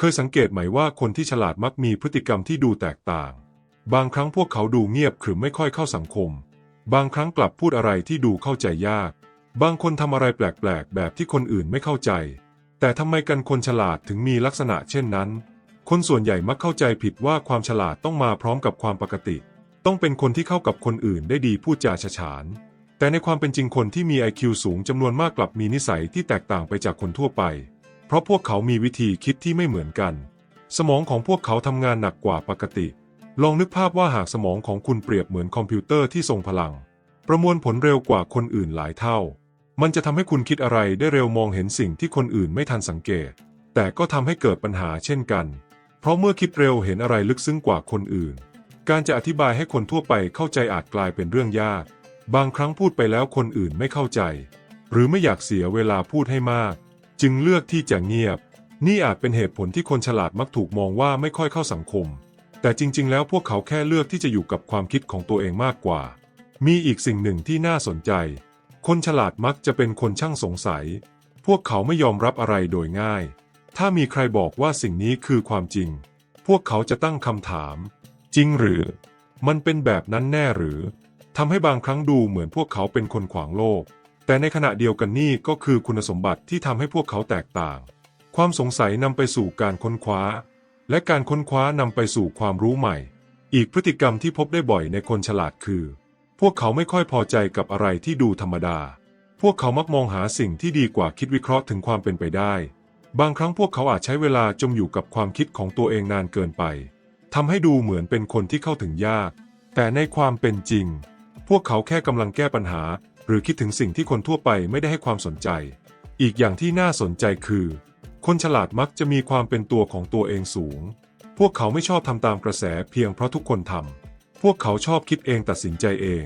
เคยสังเกตไหมว่าคนที่ฉลาดมักมีพฤติกรรมที่ดูแตกต่าง บางครั้งพวกเขาดูเงียบขรึมไม่ค่อยเข้าสังคม บางครั้งกลับพูดอะไรที่ดูเข้าใจยาก บางคนทำอะไรแปลกๆ แบบที่คนอื่นไม่เข้าใจ แต่ทำไมกันคนฉลาดถึงมีลักษณะเช่นนั้น คนส่วนใหญ่มักเข้าใจผิดว่าความฉลาดต้องมาพร้อมกับความปกติ ต้องเป็นคนที่เข้ากับคนอื่นได้ดีพูดจาฉฉาน แต่ในความเป็นจริงคนที่มี IQ สูงจำนวนมากกลับมีนิสัยที่แตกต่างไปจากคนทั่วไป เพราะพวกเขามีวิธีคิดที่ไม่เหมือนกัน สมองของพวกเขาทำงานหนักกว่าปกติ ลองนึกภาพว่าหากสมองของคุณเปรียบเหมือนคอมพิวเตอร์ที่ทรงพลัง ประมวลผลเร็วกว่าคนอื่นหลายเท่า มันจะทำให้คุณคิดอะไรได้เร็วมองเห็นสิ่งที่คนอื่นไม่ทันสังเกต แต่ก็ทำให้เกิดปัญหาเช่นกัน เพราะเมื่อคิดเร็วเห็นอะไรลึกซึ้งกว่าคนอื่น การจะอธิบายให้คนทั่วไปเข้าใจอาจกลายเป็นเรื่องยาก บางครั้งพูดไปแล้วคนอื่นไม่เข้าใจ หรือไม่อยากเสียเวลาพูดให้มาก จึงเลือกที่จะเงียบ นี่อาจเป็นเหตุผลที่คนฉลาดมักถูกมองว่าไม่ค่อยเข้าสังคม แต่จริง ๆ แล้วพวกเขาแค่เลือกที่จะอยู่กับความคิดของตัวเองมากกว่า มีอีกสิ่งหนึ่งที่น่าสนใจ คนฉลาดมักจะเป็นคนช่างสงสัย พวกเขาไม่ยอมรับอะไรโดยง่าย ถ้ามีใครบอกว่าสิ่งนี้คือความจริง พวกเขาจะตั้งคำถาม จริงหรือ มันเป็นแบบนั้นแน่หรือทำให้บางครั้งดูเหมือนพวกเขาเป็นคนขวางโลก แต่ในขณะเดียวกันนี่ก็คือคุณสมบัติที่ทำให้พวกเขาแตกต่าง ความสงสัยนำไปสู่การค้นคว้า และการค้นคว้านำไปสู่ความรู้ใหม่ อีกพฤติกรรมที่พบได้บ่อยในคนฉลาดคือ พวกเขาไม่ค่อยพอใจกับอะไรที่ดูธรรมดา พวกเขามักมองหาสิ่งที่ดีกว่าคิดวิเคราะห์ถึงความเป็นไปได้ บางครั้งพวกเขาอาจใช้เวลาจมอยู่กับความคิดของตัวเองนานเกินไปทำให้ดูเหมือนเป็นคนที่เข้าถึงยาก แต่ในความเป็นจริง พวกเขาแค่กำลังแก้ปัญหา หรือคิดถึงสิ่งที่คนทั่วไปไม่ได้ให้ความสนใจ อีกอย่างที่น่าสนใจคือ คนฉลาดมักจะมีความเป็นตัวของตัวเองสูง พวกเขาไม่ชอบทำตามกระแสเพียงเพราะทุกคนทำพวกเขาชอบคิดเองตัดสินใจเอง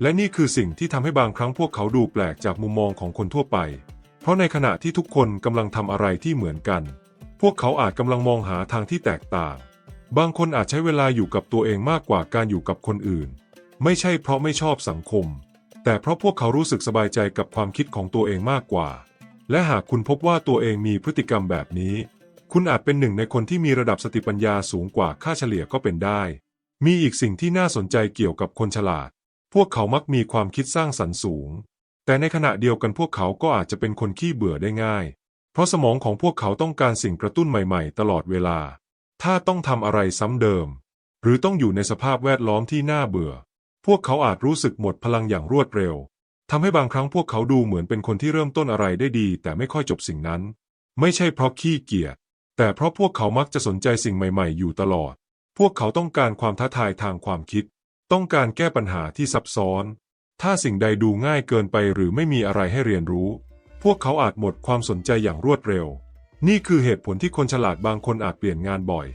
และนี่คือสิ่งที่ทำให้บางครั้งพวกเขาดูแปลกจากมุมมองของคนทั่วไป เพราะในขณะที่ทุกคนกำลังทำอะไรที่เหมือนกัน พวกเขาอาจกำลังมองหาทางที่แตกต่าง บางคนอาจใช้เวลาอยู่กับตัวเองมากกว่าการอยู่กับคนอื่น ไม่ใช่เพราะไม่ชอบสังคม แต่เพราะพวกเขารู้สึกสบายใจกับความคิดของตัวเองมากกว่า และหากคุณพบว่าตัวเองมีพฤติกรรมแบบนี้ คุณอาจเป็นหนึ่งในคนที่มีระดับสติปัญญาสูงกว่าค่าเฉลี่ยก็เป็นได้ มีอีกสิ่งที่น่าสนใจเกี่ยวกับคนฉลาด พวกเขามักมีความคิดสร้างสรรค์สูง แต่ในขณะเดียวกันพวกเขาก็อาจจะเป็นคนขี้เบื่อได้ง่าย เพราะสมองของพวกเขาต้องการสิ่งกระตุ้นใหม่ๆ ตลอดเวลา ถ้าต้องทำอะไรซ้ำเดิม หรือต้องอยู่ในสภาพแวดล้อมที่น่าเบื่อ พวกเขาอาจรู้สึกหมดพลังอย่างรวดเร็วทำให้บางครั้งพวกเขาดูเหมือนเป็นคนที่เริ่มต้นอะไรได้ดี แต่ไม่ค่อยจบสิ่งนั้น ไม่ใช่เพราะขี้เกียจแต่เพราะพวกเขามักจะสนใจสิ่งใหม่ ๆ อยู่ตลอด พวกเขาต้องการความท้าทายทางความคิด ต้องการแก้ปัญหาที่ซับซ้อน ถ้าสิ่งใดดูง่ายเกินไปหรือไม่มีอะไรให้เรียนรู้ พวกเขาอาจหมดความสนใจอย่างรวดเร็ว นี่คือเหตุผลที่คนฉลาดบางคนอาจเปลี่ยนงานบ่อย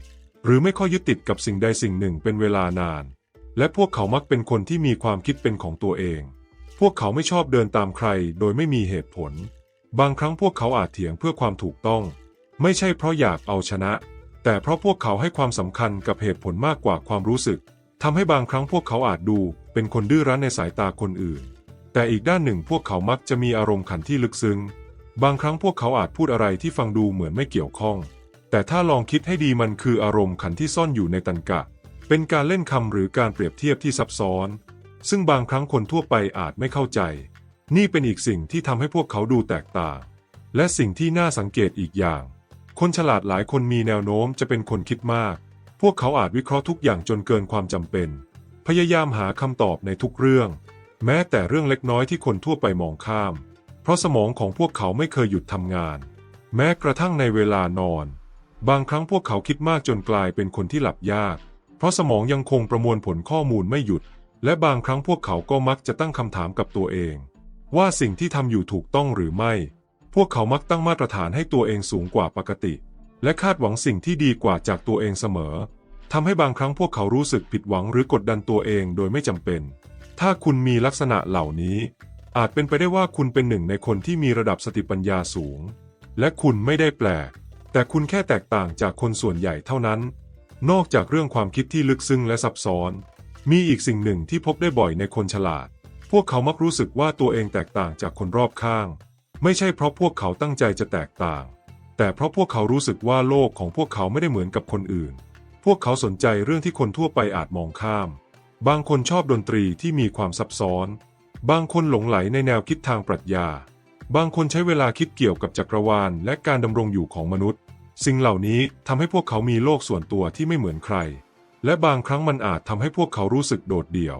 หรือไม่ค่อยยึดติดกับสิ่งใดสิ่งหนึ่งเป็นเวลานาน และพวกเขามักเป็นคนที่มีความคิดเป็นของตัวเอง พวกเขาไม่ชอบเดินตามใครโดยไม่มีเหตุผล บางครั้งพวกเขาอาจเถียงเพื่อความถูกต้อง ไม่ใช่เพราะอยากเอาชนะ แต่เพราะพวกเขาให้ความสำคัญกับเหตุผลมากกว่าความรู้สึกทำให้บางครั้งพวกเขาอาจดูเป็นคนดื้อรั้นในสายตาคนอื่น แต่อีกด้านหนึ่งพวกเขามักจะมีอารมณ์ขันที่ลึกซึ้ง บางครั้งพวกเขาอาจพูดอะไรที่ฟังดูเหมือนไม่เกี่ยวข้อง แต่ถ้าลองคิดให้ดีมันคืออารมณ์ขันที่ซ่อนอยู่ในตันกะ เป็นการเล่นคำหรือการเปรียบเทียบที่ซับซ้อน ซึ่งบางครั้งคนทั่วไปอาจไม่เข้าใจ นี่เป็นอีกสิ่งที่ทำให้พวกเขาดูแตกต่าง และสิ่งที่น่าสังเกตอีกอย่าง คนฉลาดหลายคนมีแนวโน้มจะเป็นคนคิดมาก พวกเขาอาจวิเคราะห์ทุกอย่างจนเกินความจำเป็น พยายามหาคำตอบในทุกเรื่อง แม้แต่เรื่องเล็กน้อยที่คนทั่วไปมองข้าม เพราะสมองของพวกเขาไม่เคยหยุดทำงาน แม้กระทั่งในเวลานอน บางครั้งพวกเขาคิดมากจนกลายเป็นคนที่หลับยาก เพราะสมองยังคงประมวลผลข้อมูลไม่หยุด และบางครั้งพวกเขาก็มักจะตั้งคำถามกับตัวเอง ว่าสิ่งที่ทำอยู่ถูกต้องหรือไม่ พวกเขามักตั้งมาตรฐานให้ตัวเองสูงกว่าปกติ และคาดหวังสิ่งที่ดีกว่าจากตัวเองเสมอทำให้บางครั้งพวกเขารู้สึกผิดหวังหรือกดดันตัวเองโดยไม่จำเป็น ถ้าคุณมีลักษณะเหล่านี้ อาจเป็นไปได้ว่าคุณเป็นหนึ่งในคนที่มีระดับสติปัญญาสูง และคุณไม่ได้แปลกแต่คุณแค่แตกต่างจากคนส่วนใหญ่เท่านั้น นอกจากเรื่องความคิดที่ลึกซึ้งและซับซ้อน มีอีกสิ่งหนึ่งที่พบได้บ่อยในคนฉลาด พวกเขามักรู้สึกว่าตัวเองแตกต่างจากคนรอบข้าง ไม่ใช่เพราะพวกเขาตั้งใจจะแตกต่าง แต่เพราะพวกเขารู้สึกว่าโลกของพวกเขาไม่ได้เหมือนกับคนอื่น พวกเขาสนใจเรื่องที่คนทั่วไปอาจมองข้าม บางคนชอบดนตรีที่มีความซับซ้อน บางคนหลงไหลในแนวคิดทางปรัชญา บางคนใช้เวลาคิดเกี่ยวกับจักรวาลและการดำรงอยู่ของมนุษย์ สิ่งเหล่านี้ทำให้พวกเขามีโลกส่วนตัวที่ไม่เหมือนใคร และบางครั้งมันอาจทำให้พวกเขารู้สึกโดดเดี่ยว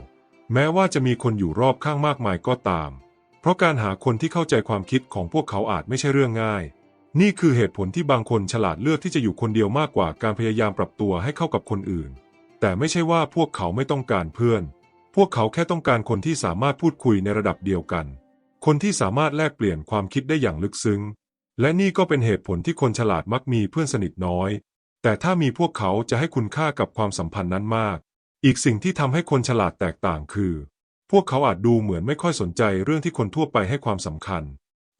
แม้ว่าจะมีคนอยู่รอบข้างมากมายก็ตาม เพราะการหาคนที่เข้าใจความคิดของพวกเขาอาจไม่ใช่เรื่องง่าย นี่คือเหตุผลที่บางคนฉลาดเลือกที่จะอยู่คนเดียวมากกว่าการพยายามปรับตัวให้เข้ากับคนอื่น แต่ไม่ใช่ว่าพวกเขาไม่ต้องการเพื่อน พวกเขาแค่ต้องการคนที่สามารถพูดคุยในระดับเดียวกัน คนที่สามารถแลกเปลี่ยนความคิดได้อย่างลึกซึ้ง และนี่ก็เป็นเหตุผลที่คนฉลาดมักมีเพื่อนสนิทน้อย แต่ถ้ามีพวกเขาจะให้คุณค่ากับความสัมพันธ์นั้นมาก อีกสิ่งที่ทำให้คนฉลาดแตกต่างคือ พวกเขาอาจดูเหมือนไม่ค่อยสนใจเรื่องที่คนทั่วไปให้ความสำคัญ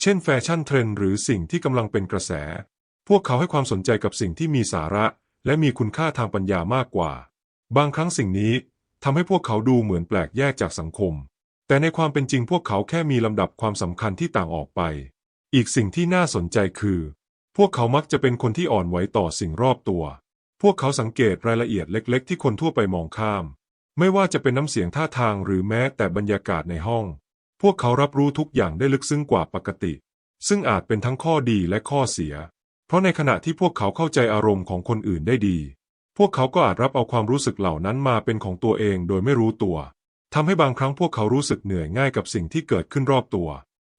เช่นแฟชั่นเทรนด์หรือสิ่งที่กำลังเป็นกระแส พวกเขาให้ความสนใจกับสิ่งที่มีสาระ และมีคุณค่าทางปัญญามากกว่า บางครั้งสิ่งนี้ทำให้พวกเขาดูเหมือนแปลกแยกจากสังคม แต่ในความเป็นจริงพวกเขาแค่มีลำดับความสำคัญที่ต่างออกไป อีกสิ่งที่น่าสนใจคือ พวกเขามักจะเป็นคนที่อ่อนไหวต่อสิ่งรอบตัว พวกเขาสังเกตรายละเอียดเล็ก ๆ ที่คนทั่วไปมองข้าม ไม่ว่าจะเป็นน้ำเสียงท่าทางหรือแม้แต่บรรยากาศในห้อง พวกเขารับรู้ทุกอย่างได้ลึกซึ้งกว่าปกติ ซึ่งอาจเป็นทั้งข้อดีและข้อเสีย เพราะในขณะที่พวกเขาเข้าใจอารมณ์ของคนอื่นได้ดี พวกเขาก็อาจรับเอาความรู้สึกเหล่านั้นมาเป็นของตัวเองโดยไม่รู้ตัวทำให้บางครั้งพวกเขารู้สึกเหนื่อยง่ายกับสิ่งที่เกิดขึ้นรอบตัว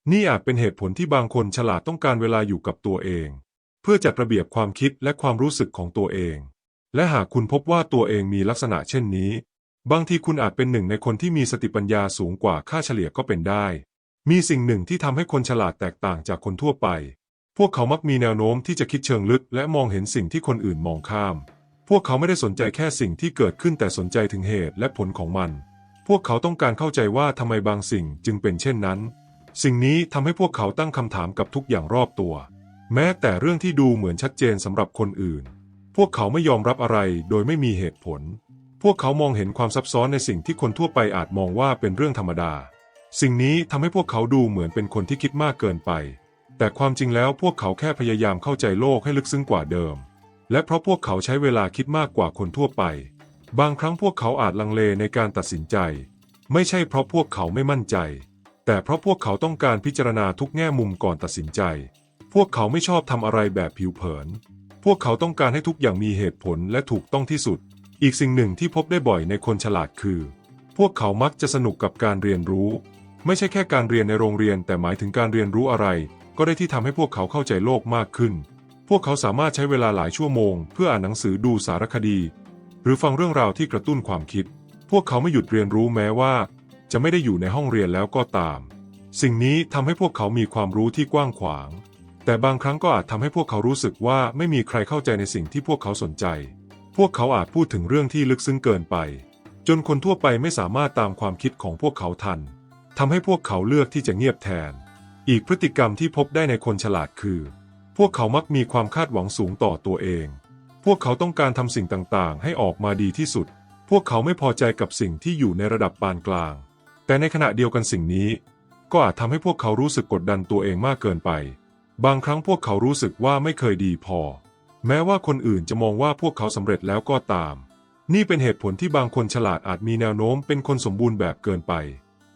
นี่อาจเป็นเหตุผลที่บางคนฉลาดต้องการเวลาอยู่กับตัวเอง เพื่อจัดระเบียบความคิดและความรู้สึกของตัวเอง และหากคุณพบว่าตัวเองมีลักษณะเช่นนี้ บางทีคุณอาจเป็นหนึ่งในคนที่มีสติปัญญาสูงกว่าค่าเฉลี่ยก็เป็นได้ มีสิ่งหนึ่งที่ทำให้คนฉลาดแตกต่างจากคนทั่วไป พวกเขามักมีแนวโน้มที่จะคิดเชิงลึก และมองเห็นสิ่งที่คนอื่นมองข้าม พวกเขาไม่ได้สนใจแค่สิ่งที่เกิดขึ้นแต่สนใจถึงเหตุและผลของมัน พวกเขาต้องการเข้าใจว่าทำไมบางสิ่งจึงเป็นเช่นนั้น สิ่งนี้ทำให้พวกเขาตั้งคำถามกับทุกอย่างรอบตัว แม้แต่เรื่องที่ดูเหมือนชัดเจนสำหรับคนอื่น พวกเขาไม่ยอมรับอะไรโดยไม่มีเหตุผล พวกเขามองเห็นความซับซ้อนในสิ่งที่คนทั่วไปอาจมองว่าเป็นเรื่องธรรมดา สิ่งนี้ทำให้พวกเขาดูเหมือนเป็นคนที่คิดมากเกินไป แต่ความจริงแล้วพวกเขาแค่พยายามเข้าใจโลกให้ลึกซึ้งกว่าเดิม และเพราะพวกเขาใช้เวลาคิดมากกว่าคนทั่วไป บางครั้งพวกเขาอาจลังเลในการตัดสินใจ ไม่ใช่เพราะพวกเขาไม่มั่นใจ แต่เพราะพวกเขาต้องการพิจารณาทุกแง่มุมก่อนตัดสินใจ พวกเขาไม่ชอบทำอะไรแบบผิวเผิน พวกเขาต้องการให้ทุกอย่างมีเหตุผลและถูกต้องที่สุด อีกสิ่งหนึ่งที่พบได้บ่อยในคนฉลาดคือ พวกเขามักจะสนุกกับการเรียนรู้ ไม่ใช่แค่การเรียนในโรงเรียน แต่หมายถึงการเรียนรู้อะไร ก็ได้ที่ทำให้พวกเขาเข้าใจโลกมากขึ้น พวกเขาสามารถใช้เวลาหลายชั่วโมง เพื่ออ่านหนังสือดูสารคดี หรือฟังเรื่องราวที่กระตุ้นความคิด พวกเขาไม่หยุดเรียนรู้แม้ว่า จะไม่ได้อยู่ในห้องเรียนแล้วก็ตาม สิ่งนี้ทำให้พวกเขามีความรู้ที่กว้างขวาง แต่บางครั้งก็อาจทำให้พวกเขารู้สึกว่าไม่มีใครเข้าใจในสิ่งที่พวกเขาสนใจ พวกเขาอาจพูดถึงเรื่องที่ลึกซึ้งเกินไป จนคนทั่วไปไม่สามารถตามความคิดของพวกเขาทันทำให้พวกเขาเลือกที่จะเงียบแทน อีกพฤติกรรมที่พบได้ในคนฉลาดคือ พวกเขามักมีความคาดหวังสูงต่อตัวเอง พวกเขาต้องการทำสิ่งต่างๆ ให้ออกมาดีที่สุด พวกเขาไม่พอใจกับสิ่งที่อยู่ในระดับปานกลาง แต่ในขณะเดียวกันสิ่งนี้ ก็อาจทำให้พวกเขารู้สึกกดดันตัวเองมากเกินไป บางครั้งพวกเขารู้สึกว่าไม่เคยดีพอ แม้ว่าคนอื่นจะมองว่าพวกเขาสำเร็จแล้วก็ตาม นี่เป็นเหตุผลที่บางคนฉลาดอาจมีแนวโน้มเป็นคนสมบูรณ์แบบเกินไป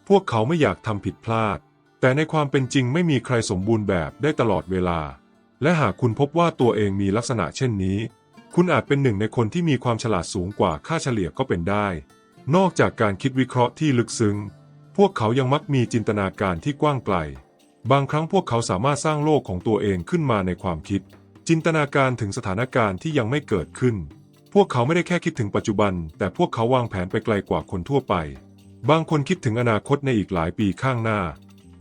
พวกเขาไม่อยากทำผิดพลาด แต่ในความเป็นจริงไม่มีใครสมบูรณ์แบบได้ตลอดเวลา และหากคุณพบว่าตัวเองมีลักษณะเช่นนี้ คุณอาจเป็นหนึ่งในคนที่มีความฉลาดสูงกว่าค่าเฉลี่ยก็เป็นได้นอกจากการคิดวิเคราะห์ที่ลึกซึ้ง พวกเขายังมักมีจินตนาการที่กว้างไกล บางครั้งพวกเขาสามารถสร้างโลกของตัวเองขึ้นมาในความคิด จินตนาการถึงสถานการณ์ที่ยังไม่เกิดขึ้น พวกเขาไม่ได้แค่คิดถึงปัจจุบัน แต่พวกเขาวางแผนไปไกลกว่าคนทั่วไป บางคนคิดถึงอนาคตในอีกหลายปีข้างหน้า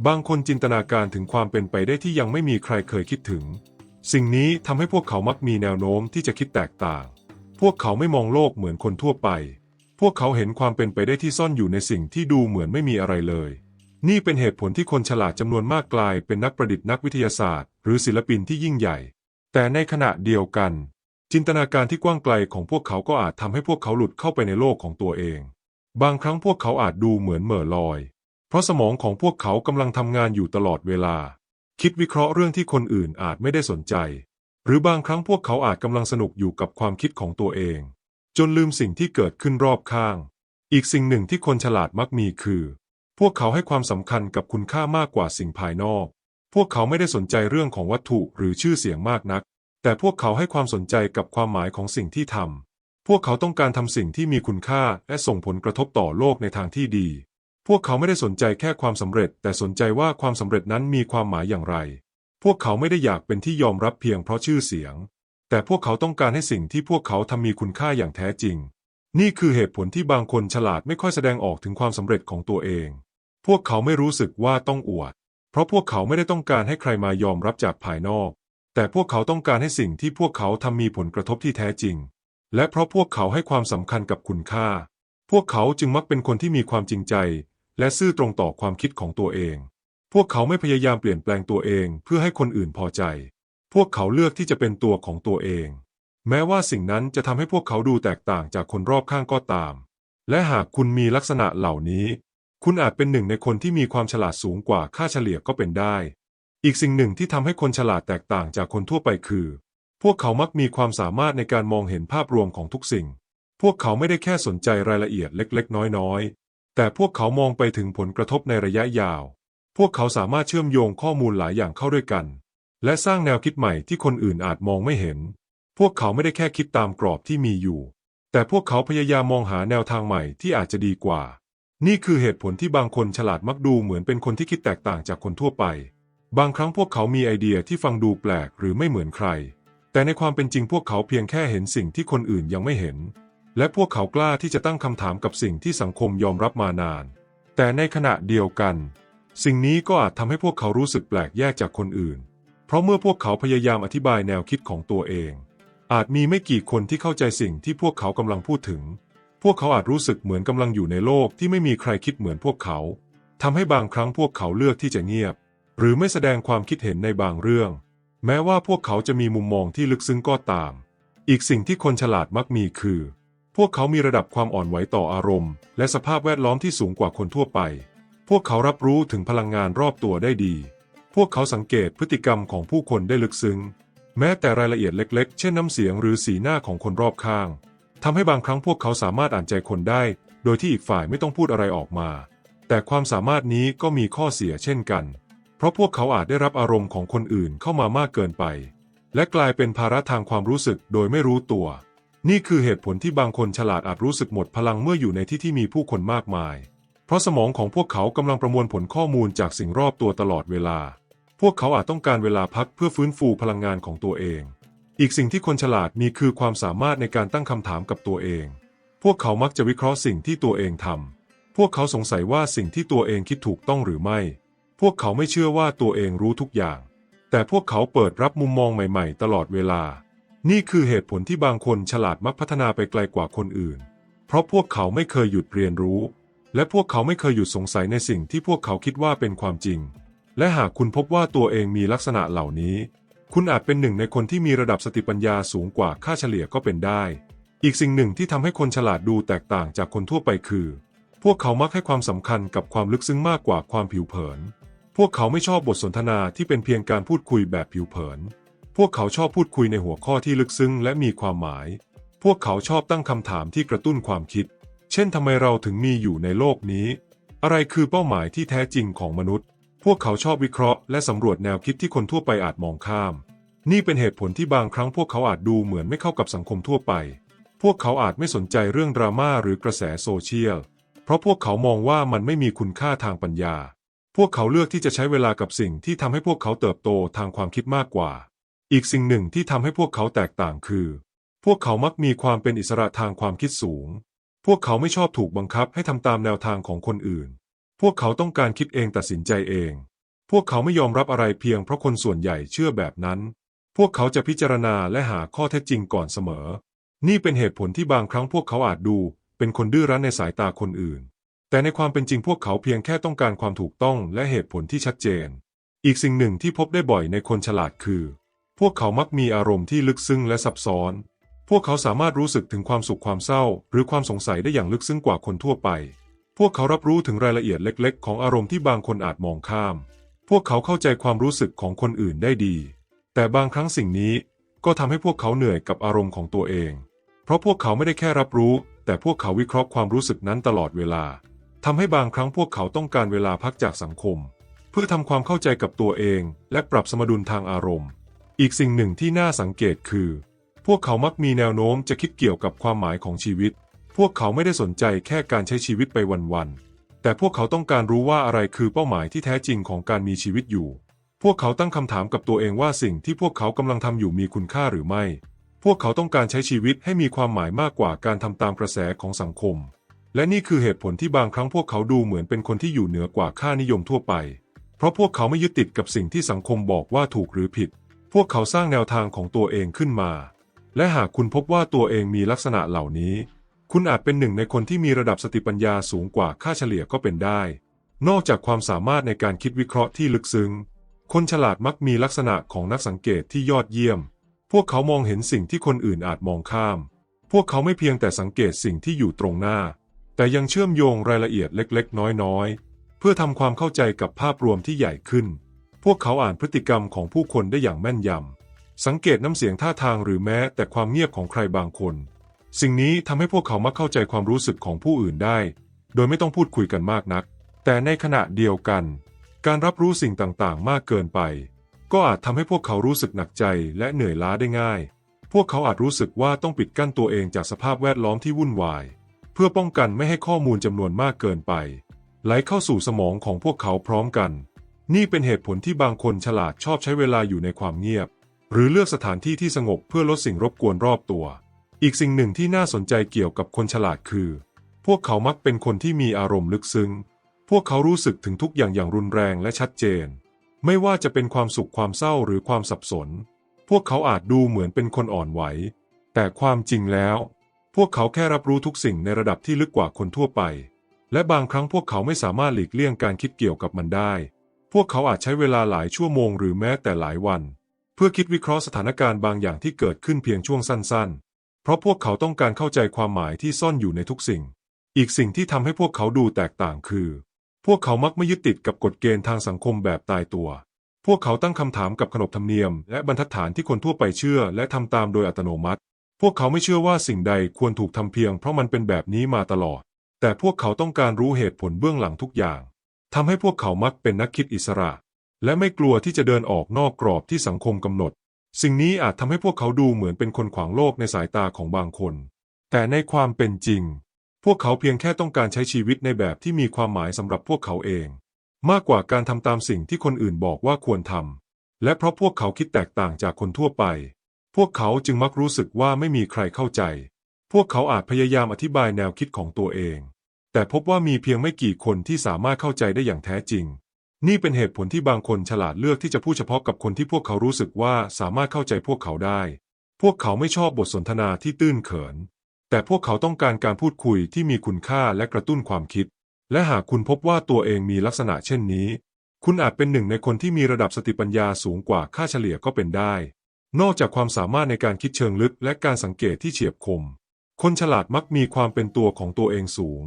บางคนจินตนาการถึงความเป็นไปได้ที่ยังไม่มีใครเคยคิดถึง สิ่งนี้ทำให้พวกเขามักมีแนวโน้มที่จะคิดแตกต่าง พวกเขาไม่มองโลกเหมือนคนทั่วไป พวกเขาเห็นความเป็นไปได้ที่ซ่อนอยู่ในสิ่งที่ดูเหมือนไม่มีอะไรเลย นี่เป็นเหตุผลที่คนฉลาดจำนวนมากกลายเป็นนักประดิษฐ์นักวิทยาศาสตร์ หรือศิลปินที่ยิ่งใหญ่ แต่ในขณะเดียวกัน จินตนาการที่กว้างไกลของพวกเขาก็อาจทำให้พวกเขาหลุดเข้าไปในโลกของตัวเอง บางครั้งพวกเขาอาจดูเหมือนเหม่อลอย เพราะสมองของพวกเขากำลังทำงานอยู่ตลอดเวลา คิดวิเคราะห์เรื่องที่คนอื่นอาจไม่ได้สนใจ หรือบางครั้งพวกเขาอาจกำลังสนุกอยู่กับความคิดของตัวเอง จนลืมสิ่งที่เกิดขึ้นรอบข้าง อีกสิ่งหนึ่งที่คนฉลาดมักมีคือ พวกเขาให้ความสำคัญกับคุณค่ามากกว่าสิ่งภายนอก พวกเขาไม่ได้สนใจเรื่องของวัตถุหรือชื่อเสียงมากนัก แต่พวกเขาให้ความสนใจกับความหมายของสิ่งที่ทำ พวกเขาต้องการทำสิ่งที่มีคุณค่าและส่งผลกระทบต่อโลกในทางที่ดี พวกเขาไม่ได้สนใจแค่ความสำเร็จ แต่สนใจว่าความสำเร็จนั้นมีความหมายอย่างไร พวกเขาไม่ได้อยากเป็นที่ยอมรับเพียงเพราะชื่อเสียง แต่พวกเขาต้องการให้สิ่งที่พวกเขาทำมีคุณค่าอย่างแท้จริง นี่คือเหตุผลที่บางคนฉลาดไม่ค่อยแสดงออกถึงความสำเร็จของตัวเอง พวกเขาไม่รู้สึกว่าต้องอวด เพราะพวกเขาไม่ได้ต้องการให้ใครมายอมรับจากภายนอก แต่พวกเขาต้องการให้สิ่งที่พวกเขาทำมีผลกระทบที่แท้จริง และเพราะพวกเขาให้ความสำคัญกับคุณค่า พวกเขาจึงมักเป็นคนที่มีความจริงใจ และซื่อตรงต่อความคิดของตัวเอง พวกเขาไม่พยายามเปลี่ยนแปลงตัวเองเพื่อให้คนอื่นพอใจ พวกเขาเลือกที่จะเป็นตัวของตัวเอง แม้ว่าสิ่งนั้นจะทำให้พวกเขาดูแตกต่างจากคนรอบข้างก็ตาม และหากคุณมีลักษณะเหล่านี้ คุณอาจเป็นหนึ่งในคนที่มีความฉลาดสูงกว่าค่าเฉลี่ยก็เป็นได้ อีกสิ่งหนึ่งที่ทำให้คนฉลาดแตกต่างจากคนทั่วไปคือ พวกเขามักมีความสามารถในการมองเห็นภาพรวมของทุกสิ่ง พวกเขาไม่ได้แค่สนใจรายละเอียดเล็ก ๆ น้อยๆ แต่พวกเขามองไปถึงผลกระทบในระยะยาว พวกเขาสามารถเชื่อมโยงข้อมูลหลายอย่างเข้าด้วยกัน และสร้างแนวคิดใหม่ที่คนอื่นอาจมองไม่เห็น พวกเขาไม่ได้แค่คิดตามกรอบที่มีอยู่ แต่พวกเขาพยายามมองหาแนวทางใหม่ที่อาจจะดีกว่า นี่คือเหตุผลที่บางคนฉลาดมักดูเหมือนเป็นคนที่คิดแตกต่างจากคนทั่วไป บางครั้งพวกเขามีไอเดียที่ฟังดูแปลกหรือไม่เหมือนใคร แต่ในความเป็นจริงพวกเขาเพียงแค่เห็นสิ่งที่คนอื่นยังไม่เห็น และพวกเขากล้าที่จะตั้งคำถามกับสิ่งที่สังคมยอมรับมานาน แต่ในขณะเดียวกัน สิ่งนี้ก็อาจทำให้พวกเขารู้สึกแปลกแยกจากคนอื่น เพราะเมื่อพวกเขาพยายามอธิบายแนวคิดของตัวเอง อาจมีไม่กี่คนที่เข้าใจสิ่งที่พวกเขากำลังพูดถึง พวกเขาอาจรู้สึกเหมือนกำลังอยู่ในโลกที่ไม่มีใครคิดเหมือนพวกเขาทำให้บางครั้งพวกเขาเลือกที่จะเงียบ หรือไม่แสดงความคิดเห็นในบางเรื่อง แม้ว่าพวกเขาจะมีมุมมองที่ลึกซึ้งก็ตาม อีกสิ่งที่คนฉลาดมักมีคือ พวกเขามีระดับความอ่อนไหวต่ออารมณ์ และสภาพแวดล้อมที่สูงกว่าคนทั่วไป พวกเขารับรู้ถึงพลังงานรอบตัวได้ดี พวกเขาสังเกตพฤติกรรมของผู้คนได้ลึกซึ้ง แม้แต่รายละเอียดเล็ก ๆ เช่นน้ำเสียงหรือสีหน้าของคนรอบข้างทำให้บางครั้งพวกเขาสามารถอ่านใจคนได้ โดยที่อีกฝ่ายไม่ต้องพูดอะไรออกมา แต่ความสามารถนี้ก็มีข้อเสียเช่นกัน เพราะพวกเขาอาจได้รับอารมณ์ของคนอื่นเข้ามามากเกินไป และกลายเป็นภาระทางความรู้สึกโดยไม่รู้ตัว นี่คือเหตุผลที่บางคนฉลาดอาจรู้สึกหมดพลังเมื่ออยู่ในที่ที่มีผู้คนมากมาย เพราะสมองของพวกเขากำลังประมวลผลข้อมูลจากสิ่งรอบตัวตลอดเวลา วกเขาอาจต้องการเวลาพักเพื่อฟื้นฟูพลังงานของตัวเอง อีกสิ่งที่คนฉลาดมีคือความสามารถในการตั้งคำถามกับตัวเอง พวกเขามักจะวิเคราะห์สิ่งที่ตัวเองทำ พวกเขาสงสัยว่าสิ่งที่ตัวเองคิดถูกต้องหรือไม่ พวกเขาไม่เชื่อว่าตัวเองรู้ทุกอย่าง แต่พวกเขาเปิดรับมุมมองใหม่ๆ ตลอดเวลา นี่คือเหตุผลที่บางคนฉลาดมักพัฒนาไปไกลกว่าคนอื่น เพราะพวกเขาไม่เคยหยุดเรียนรู้ และพวกเขาไม่เคยหยุดสงสัยในสิ่งที่พวกเขาคิดว่าเป็นความจริง และหากคุณพบว่าตัวเองมีลักษณะเหล่านี้ คุณอาจเป็นหนึ่งในคนที่มีระดับสติปัญญาสูงกว่าค่าเฉลี่ยก็เป็นได้ อีกสิ่งหนึ่งที่ทำให้คนฉลาดดูแตกต่างจากคนทั่วไปคือ พวกเขามักให้ความสำคัญกับความลึกซึ้งมากกว่าความผิวเผิน พวกเขาไม่ชอบบทสนทนาที่เป็นเพียงการพูดคุยแบบผิวเผิน พวกเขาชอบพูดคุยในหัวข้อที่ลึกซึ้งและมีความหมาย พวกเขาชอบตั้งคำถามที่กระตุ้นความคิด เช่นทำไมเราถึงมีอยู่ในโลกนี้ อะไรคือเป้าหมายที่แท้จริงของมนุษย์ พวกเขาชอบวิเคราะห์และสำรวจแนวคิดที่คนทั่วไปอาจมองข้าม นี่เป็นเหตุผลที่บางครั้งพวกเขาอาจดูเหมือนไม่เข้ากับสังคมทั่วไป พวกเขาอาจไม่สนใจเรื่องดราม่าหรือกระแสโซเชียล เพราะพวกเขามองว่ามันไม่มีคุณค่าทางปัญญา พวกเขาเลือกที่จะใช้เวลากับสิ่งที่ทำให้พวกเขาเติบโตทางความคิดมากกว่า อีกสิ่งหนึ่งที่ทำให้พวกเขาแตกต่างคือ พวกเขามักมีความเป็นอิสระทางความคิดสูง พวกเขาไม่ชอบถูกบังคับให้ทำตามแนวทางของคนอื่น พวกเขาต้องการคิดเองตัดสินใจเอง พวกเขาไม่ยอมรับอะไรเพียงเพราะคนส่วนใหญ่เชื่อแบบนั้น พวกเขาจะพิจารณาและหาข้อเท็จจริงก่อนเสมอ นี่เป็นเหตุผลที่บางครั้งพวกเขาอาจดู เป็นคนดื้อรั้นในสายตาคนอื่น แต่ในความเป็นจริงพวกเขาเพียงแค่ต้องการความถูกต้องและเหตุผลที่ชัดเจน อีกสิ่งหนึ่งที่พบได้บ่อยในคนฉลาดคือ พวกเขามักมีอารมณ์ที่ลึกซึ้งและซับซ้อน พวกเขาสามารถรู้สึกถึงความสุขความเศร้า หรือความสงสัยได้อย่างลึกซึ้งกว่าคนทั่วไป พวกเขารับรู้ถึงรายละเอียดเล็ก ๆ ของอารมณ์ที่บางคนอาจมองข้าม พวกเขาเข้าใจความรู้สึกของคนอื่นได้ดี แต่บางครั้งสิ่งนี้ก็ทำให้พวกเขาเหนื่อยกับอารมณ์ของตัวเอง เพราะพวกเขาไม่ได้แค่รับรู้ แต่พวกเขาวิเคราะห์ความรู้สึกนั้นตลอดเวลาทำให้บางครั้งพวกเขาต้องการเวลาพักจากสังคม เพื่อทำความเข้าใจกับตัวเอง และปรับสมดุลทางอารมณ์ อีกสิ่งหนึ่งที่น่าสังเกตคือ พวกเขามักมีแนวโน้มจะคิดเกี่ยวกับความหมายของชีวิต พวกเขาไม่ได้สนใจแค่การใช้ชีวิตไปวันๆ แต่พวกเขาต้องการรู้ว่าอะไรคือเป้าหมายที่แท้จริงของการมีชีวิตอยู่ พวกเขาตั้งคำถามกับตัวเองว่าสิ่งที่พวกเขากำลังทำอยู่มีคุณค่าหรือไม่ พวกเขาต้องการใช้ชีวิตให้มีความหมายมากกว่าการทำตามกระแสของสังคม และนี่คือเหตุผลที่บางครั้งพวกเขาดูเหมือนเป็นคนที่อยู่เหนือกว่าค่านิยมทั่วไป เพราะพวกเขาไม่ยึดติดกับสิ่งที่สังคมบอกว่าถูกหรือผิด พวกเขาสร้างแนวทางของตัวเองขึ้นมา และหากคุณพบว่าตัวเองมีลักษณะเหล่านี้ คุณอาจเป็นหนึ่งในคนที่มีระดับสติปัญญาสูงกว่าค่าเฉลี่ยก็เป็นได้ นอกจากความสามารถในการคิดวิเคราะห์ที่ลึกซึ้ง คนฉลาดมักมีลักษณะของนักสังเกตที่ยอดเยี่ยม พวกเขามองเห็นสิ่งที่คนอื่นอาจมองข้าม พวกเขาไม่เพียงแต่สังเกตสิ่งที่อยู่ตรงหน้า แต่ยังเชื่อมโยงรายละเอียดเล็กๆ น้อยๆ เพื่อทำความเข้าใจกับภาพรวมที่ใหญ่ขึ้น พวกเขาอ่านพฤติกรรมของผู้คนได้อย่างแม่นยำ สังเกตน้ำเสียงท่าทางหรือแม้แต่ความเงียบของใครบางคน สิ่งนี้ทำให้พวกเขามักเข้าใจความรู้สึกของผู้อื่นได้ โดยไม่ต้องพูดคุยกันมากนัก แต่ในขณะเดียวกัน การรับรู้สิ่งต่างๆ มากเกินไป ก็อาจทำให้พวกเขารู้สึกหนักใจและเหนื่อยล้าได้ง่าย พวกเขาอาจรู้สึกว่าต้องปิดกั้นตัวเองจากสภาพแวดล้อมที่วุ่นวาย เพื่อป้องกันไม่ให้ข้อมูลจำนวนมากเกินไป ไหลเข้าสู่สมองของพวกเขาพร้อมกัน นี่เป็นเหตุผลที่บางคนฉลาดชอบใช้เวลาอยู่ในความเงียบ หรือเลือกสถานที่ที่สงบเพื่อลดสิ่งรบกวนรอบตัว อีกสิ่งหนึ่งที่น่าสนใจเกี่ยวกับคนฉลาดคือ พวกเขามักเป็นคนที่มีอารมณ์ลึกซึ้ง พวกเขารู้สึกถึงทุกอย่างอย่างรุนแรงและชัดเจน ไม่ว่าจะเป็นความสุขความเศร้าหรือความสับสน พวกเขาอาจดูเหมือนเป็นคนอ่อนไหว แต่ความจริงแล้ว พวกเขาแค่รับรู้ทุกสิ่งในระดับที่ลึกกว่าคนทั่วไป และบางครั้งพวกเขาไม่สามารถหลีกเลี่ยงการคิดเกี่ยวกับมันได้ พวกเขาอาจใช้เวลาหลายชั่วโมงหรือแม้แต่หลายวัน เพื่อคิดวิเคราะห์สถานการณ์บางอย่างที่เกิดขึ้นเพียงช่วงสั้นๆ เพราะพวกเขาต้องการเข้าใจความหมายที่ซ่อนอยู่ในทุกสิ่ง อีกสิ่งที่ทำให้พวกเขาดูแตกต่างคือ พวกเขามักไม่ยึดติดกับกฎเกณฑ์ทางสังคมแบบตายตัว พวกเขาตั้งคำถามกับขนบธรรมเนียม และบรรทัดฐานที่คนทั่วไปเชื่อ และทำตามโดยอัตโนมัติ พวกเขาไม่เชื่อว่าสิ่งใดควรถูกทำเพียง เพราะมันเป็นแบบนี้มาตลอด แต่พวกเขาต้องการรู้เหตุผลเบื้องหลังทุกอย่างทำให้พวกเขามักเป็นนักคิดอิสระ และไม่กลัวที่จะเดินออกนอกกรอบที่สังคมกำหนด สิ่งนี้อาจทำให้พวกเขาดูเหมือนเป็นคนขวางโลกในสายตาของบางคน แต่ในความเป็นจริง พวกเขาเพียงแค่ต้องการใช้ชีวิตในแบบที่มีความหมายสำหรับพวกเขาเอง มากกว่าการทำตามสิ่งที่คนอื่นบอกว่าควรทำและเพราะพวกเขาคิดแตกต่างจากคนทั่วไป พวกเขาจึงมักรู้สึกว่าไม่มีใครเข้าใจ พวกเขาอาจพยายามอธิบายแนวคิดของตัวเอง แต่พบว่ามีเพียงไม่กี่คนที่สามารถเข้าใจได้อย่างแท้จริง นี่เป็นเหตุผลที่บางคนฉลาดเลือกที่จะพูดเฉพาะกับคนที่พวกเขารู้สึกว่าสามารถเข้าใจพวกเขาได้ พวกเขาไม่ชอบบทสนทนาที่ตื้นเขิน แต่พวกเขาต้องการการพูดคุยที่มีคุณค่าและกระตุ้นความคิด และหากคุณพบว่าตัวเองมีลักษณะเช่นนี้ คุณอาจเป็นหนึ่งในคนที่มีระดับสติปัญญาสูงกว่าค่าเฉลี่ยก็เป็นได้ นอกจากความสามารถในการคิดเชิงลึกและการสังเกตที่เฉียบคม คนฉลาดมักมีความเป็นตัวของตัวเองสูง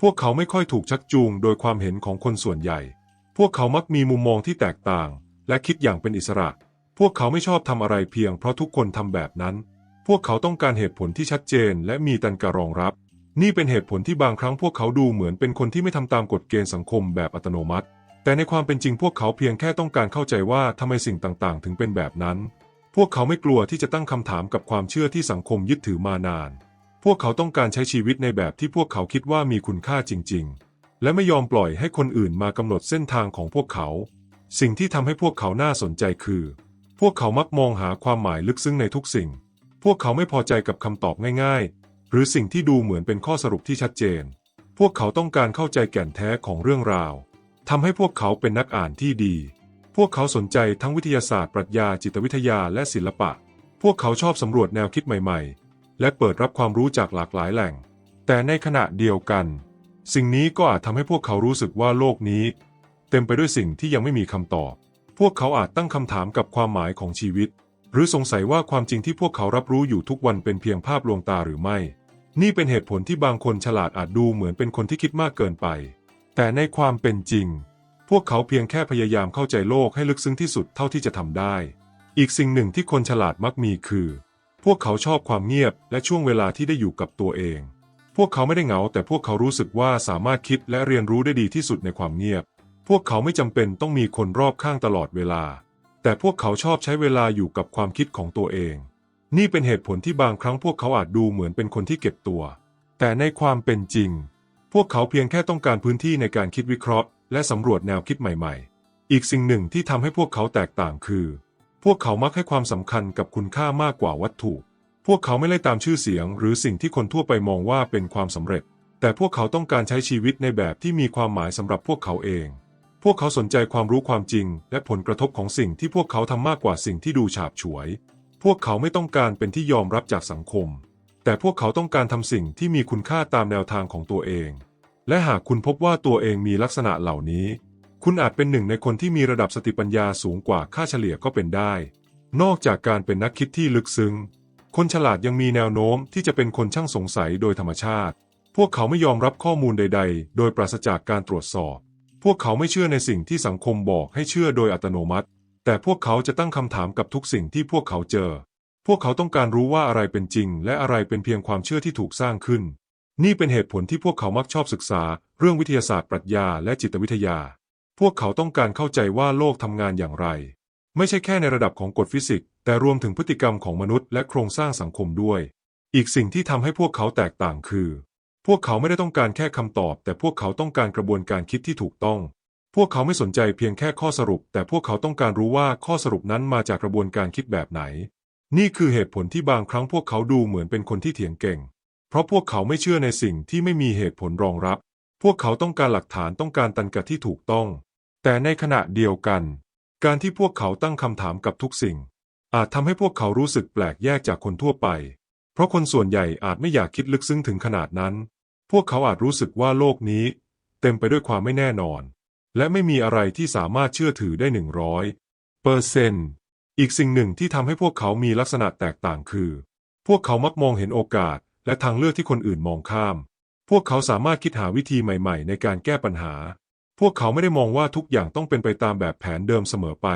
พวกเขาไม่ค่อยถูกชักจูงโดยความเห็นของคนส่วนใหญ่ พวกเขามักมีมุมมองที่แตกต่าง และคิดอย่างเป็นอิสระ พวกเขาไม่ชอบทำอะไรเพียงเพราะทุกคนทำแบบนั้น พวกเขาต้องการเหตุผลที่ชัดเจน และมีตันการรองรับ นี่เป็นเหตุผลที่บางครั้งพวกเขาดูเหมือนเป็นคนที่ไม่ทำตามกฎเกณฑ์สังคมแบบอัตโนมัติ แต่ในความเป็นจริงพวกเขาเพียงแค่ต้องการเข้าใจว่าทำไมสิ่งต่างๆ ถึงเป็นแบบนั้น พวกเขาไม่กลัวที่จะตั้งคำถามกับความเชื่อที่สังคมยึดถือมานาน พวกเขาต้องการใช้ชีวิตในแบบที่พวกเขาคิดว่ามีคุณค่าจริง ๆ และไม่ยอมปล่อยให้คนอื่นมากำหนดเส้นทางของพวกเขา สิ่งที่ทำให้พวกเขาน่าสนใจคือ พวกเขามักมองหาความหมายลึกซึ้งในทุกสิ่ง พวกเขาไม่พอใจกับคำตอบง่าย ๆ หรือสิ่งที่ดูเหมือนเป็นข้อสรุปที่ชัดเจน พวกเขาต้องการเข้าใจแก่นแท้ของเรื่องราวทำให้พวกเขาเป็นนักอ่านที่ดี พวกเขาสนใจทั้งวิทยาศาสตร์ปรัชญาจิตวิทยาและศิลปะ พวกเขาชอบสำรวจแนวคิดใหม่ ๆ และเปิดรับความรู้จากหลากหลายแหล่ง แต่ในขณะเดียวกัน สิ่งนี้ก็อาจทำให้พวกเขารู้สึกว่าโลกนี้ เต็มไปด้วยสิ่งที่ยังไม่มีคำตอบ พวกเขาอาจตั้งคำถามกับความหมายของชีวิต หรือสงสัยว่าความจริงที่พวกเขารับรู้อยู่ทุกวันเป็นเพียงภาพลวงตาหรือไม่ นี่เป็นเหตุผลที่บางคนฉลาดอาจดูเหมือนเป็นคนที่คิดมากเกินไป แต่ในความเป็นจริง พวกเขาเพียงแค่พยายามเข้าใจโลกให้ลึกซึ้งที่สุดเท่าที่จะทำได้ อีกสิ่งหนึ่งที่คนฉลาดมักมีคือ พวกเขาชอบความเงียบและช่วงเวลาที่ได้อยู่กับตัวเอง พวกเขาไม่ได้เหงา แต่พวกเขารู้สึกว่าสามารถคิดและเรียนรู้ได้ดีที่สุดในความเงียบ พวกเขาไม่จำเป็นต้องมีคนรอบข้างตลอดเวลา แต่พวกเขาชอบใช้เวลาอยู่กับความคิดของตัวเอง นี่เป็นเหตุผลที่บางครั้งพวกเขาอาจดูเหมือนเป็นคนที่เก็บตัว แต่ในความเป็นจริง พวกเขาเพียงแค่ต้องการพื้นที่ในการคิดวิเคราะห์ และสำรวจแนวคิดใหม่ ๆ อีกสิ่งหนึ่งที่ทำให้พวกเขาแตกต่างคือ พวกเขามักให้ความสำคัญกับคุณค่ามากกว่าวัตถุ พวกเขาไม่ไล่ตามชื่อเสียง หรือสิ่งที่คนทั่วไปมองว่าเป็นความสำเร็จ แต่พวกเขาต้องการใช้ชีวิตในแบบที่มีความหมายสำหรับพวกเขาเอง พวกเขาสนใจความรู้ความจริง และผลกระทบของสิ่งที่พวกเขาทำมากกว่าสิ่งที่ดูฉาบฉวย พวกเขาไม่ต้องการเป็นที่ยอมรับจากสังคม แต่พวกเขาต้องการทำสิ่งที่มีคุณค่าตามแนวทางของตัวเอง และหากคุณพบว่าตัวเองมีลักษณะเหล่านี้ คุณอาจเป็นหนึ่งในคนที่มีระดับสติปัญญาสูงกว่าค่าเฉลี่ยก็เป็นได้ นอกจากการเป็นนักคิดที่ลึกซึ้ง คนฉลาดยังมีแนวโน้มที่จะเป็นคนช่างสงสัยโดยธรรมชาติ พวกเขาไม่ยอมรับข้อมูลใด ๆ โดยปราศจากการตรวจสอบ พวกเขาไม่เชื่อในสิ่งที่สังคมบอกให้เชื่อโดยอัตโนมัติ แต่พวกเขาจะตั้งคำถามกับทุกสิ่งที่พวกเขาเจอ พวกเขาต้องการรู้ว่าอะไรเป็นจริง และอะไรเป็นเพียงความเชื่อที่ถูกสร้างขึ้น นี่เป็นเหตุผลที่พวกเขามักชอบศึกษา เรื่องวิทยาศาสตร์ปรัชญาและจิตวิทยา พวกเขาต้องการเข้าใจว่าโลกทำงานอย่างไร ไม่ใช่แค่ในระดับของกฎฟิสิกส์แต่รวมถึงพฤติกรรมของมนุษย์และโครงสร้างสังคมด้วย อีกสิ่งที่ทำให้พวกเขาแตกต่างคือ พวกเขาไม่ได้ต้องการแค่คำตอบ แต่พวกเขาต้องการกระบวนการคิดที่ถูกต้อง พวกเขาไม่สนใจเพียงแค่ข้อสรุป แต่พวกเขาต้องการรู้ว่าข้อสรุปนั้นมาจากกระบวนการคิดแบบไหน นี่คือเหตุผลที่บางครั้งพวกเขาดูเหมือนเป็นคนที่เถียงเก่ง เพราะพวกเขาไม่เชื่อในสิ่งที่ไม่มีเหตุผลรองรับ พวกเขาต้องการหลักฐานต้องการตันกะที่ถูกต้อง แต่ในขณะเดียวกัน การที่พวกเขาตั้งคำถามกับทุกสิ่ง อาจทำให้พวกเขารู้สึกแปลกแยกจากคนทั่วไป เพราะคนส่วนใหญ่อาจไม่อยากคิดลึกซึ้งถึงขนาดนั้น พวกเขาอาจรู้สึกว่าโลกนี้ เต็มไปด้วยความไม่แน่นอน และไม่มีอะไรที่สามารถเชื่อถือได้หนึ่งร้อยเปอร์เซนต์อีกสิ่งหนึ่งที่ทำให้พวกเขามีลักษณะแตกต่างคือ พวกเขามักมองเห็นโอกาสและทางเลือกที่คนอื่นมองข้าม พวกเขาสามารถคิดหาวิธีใหม่ ๆ ในการแก้ปัญหา พวกเขาไม่ได้มองว่าทุกอย่างต้องเป็นไปตามแบบแผนเดิมเสมอไป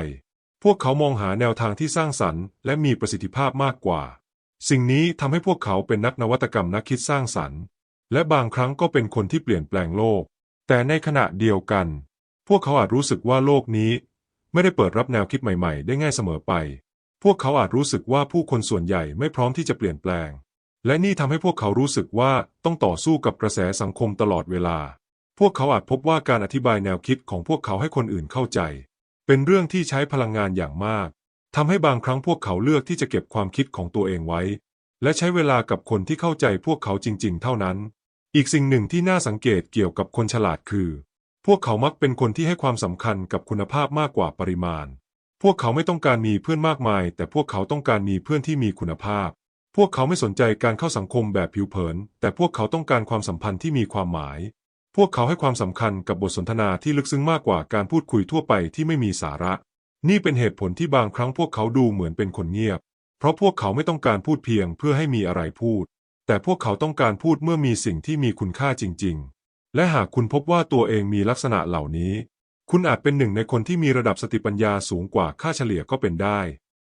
พวกเขามองหาแนวทางที่สร้างสรรค์ และมีประสิทธิภาพมากกว่า สิ่งนี้ทำให้พวกเขาเป็นนักนวัตกรรมนักคิดสร้างสรรค์ และบางครั้งก็เป็นคนที่เปลี่ยนแปลงโลก แต่ในขณะเดียวกัน พวกเขาอาจรู้สึกว่าโลกนี้ ไม่ได้เปิดรับแนวคิดใหม่ๆ ได้ง่ายเสมอไป พวกเขาอาจรู้สึกว่าผู้คนส่วนใหญ่ไม่พร้อมที่จะเปลี่ยนแปลง และนี่ทำให้พวกเขารู้สึกว่าต้องต่อสู้กับกระแสสังคมตลอดเวลา พวกเขาอาจพบว่าการอธิบายแนวคิดของพวกเขาให้คนอื่นเข้าใจ เป็นเรื่องที่ใช้พลังงานอย่างมากทำให้บางครั้งพวกเขาเลือกที่จะเก็บความคิดของตัวเองไว้ และใช้เวลากับคนที่เข้าใจพวกเขาจริง ๆ เท่านั้น อีกสิ่งหนึ่งที่น่าสังเกตเกี่ยวกับคนฉลาดคือ พวกเขามักเป็นคนที่ให้ความสำคัญกับคุณภาพมากกว่าปริมาณ พวกเขาไม่ต้องการมีเพื่อนมากมาย แต่พวกเขาต้องการมีเพื่อนที่มีคุณภาพ พวกเขาไม่สนใจการเข้าสังคมแบบผิวเผิน แต่พวกเขาต้องการความสัมพันธ์ที่มีความหมาย พวกเขาให้ความสำคัญกับบทสนทนาที่ลึกซึ้งมากกว่าการพูดคุยทั่วไปที่ไม่มีสาระ นี่เป็นเหตุผลที่บางครั้งพวกเขาดูเหมือนเป็นคนเงียบ เพราะพวกเขาไม่ต้องการพูดเพียงเพื่อให้มีอะไรพูด แต่พวกเขาต้องการพูดเมื่อมีสิ่งที่มีคุณค่าจริง ๆ และหากคุณพบว่าตัวเองมีลักษณะเหล่านี้ คุณอาจเป็นหนึ่งในคนที่มีระดับสติปัญญาสูงกว่าค่าเฉลี่ยก็เป็นได้